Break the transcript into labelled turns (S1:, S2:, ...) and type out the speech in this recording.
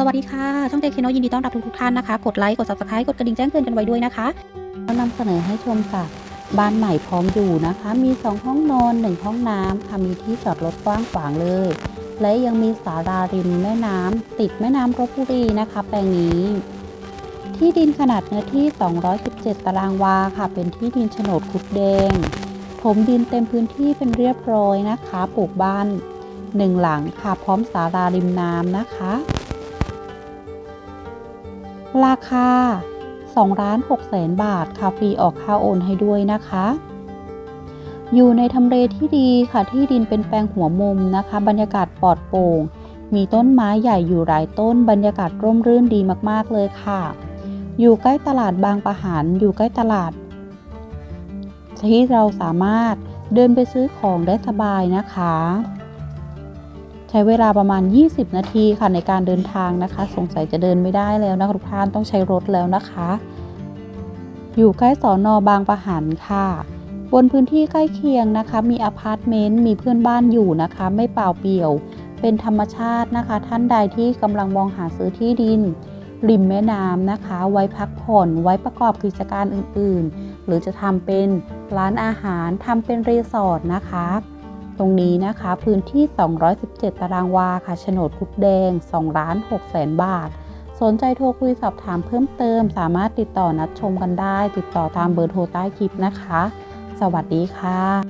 S1: สวัสดีค่ะ ช่องเจคโนยินดีต้อนรับทุกๆท่านนะคะ กดไลค์ กด subscribe กดกระดิ่งแจ้งเตือนกันไว้ด้วยนะคะเรานำเสนอให้ชมค่ะ บ้านใหม่พร้อมอยู่นะคะ มี 2 ห้องนอน 1 ห้องน้ำค่ะ มีที่จอดรถกว้างขวางเลย และยังมีศาลาริมแม่น้ำติดแม่น้ำรบบุรีนะคะ แปลงนี้ ที่ดินขนาดเนื้อที่ 217 ตารางวาค่ะ เป็นที่ดินโฉนดคุดแดง ถมดินเต็มพื้นที่เป็นเรียบร้อยนะคะ ปลูกบ้านหนึ่งหลังค่ะ พร้อมศาลาริมน้ำนะคะ ราคา2ล้าน6แสนบาทค่ะฟรีออกค่าโอนให้ด้วยนะคะ อยู่ในทำเลที่ดีค่ะที่ดินเป็นแปลงหัวมุมนะคะ บรรยากาศปลอดโปร่ง มีต้นไม้ใหญ่อยู่หลายต้น บรรยากาศร่มรื่นดีมากๆเลยค่ะ อยู่ใกล้ตลาดบางประหันอยู่ใกล้ตลาด ที่เราสามารถเดินไปซื้อของได้สบายนะคะ ใช้เวลาประมาณ 20 นาทีค่ะในการเดินทางนะคะ สงสัยจะเดินไม่ได้แล้วนะทุกท่านต้องใช้รถแล้วนะคะ อยู่ใกล้สอนอบางปะหันค่ะบนพื้นที่ใกล้เคียงนะคะ มีอพาร์ตเมนต์มีเพื่อนบ้านอยู่นะคะ ไม่เปล่าเปลี่ยว เป็นธรรมชาตินะคะ ท่านใดที่กำลังมองหาซื้อที่ดิน ริมแม่น้ำนะคะ ไว้พักผ่อนไว้ประกอบกิจการอื่นๆ หรือจะทำเป็นร้านอาหารทำเป็นรีสอร์ทนะคะ ตรงนี้นะคะ พื้นที่ 217 ตารางวาค่ะโฉนดคุดแดง2ล้าน6แสนบาท สนใจโทรคุยสอบถามเพิ่มเติม สามารถติดต่อนัดชมกันได้ ติดต่อตามเบอร์โทรใต้คลิปนะคะ สวัสดีค่ะ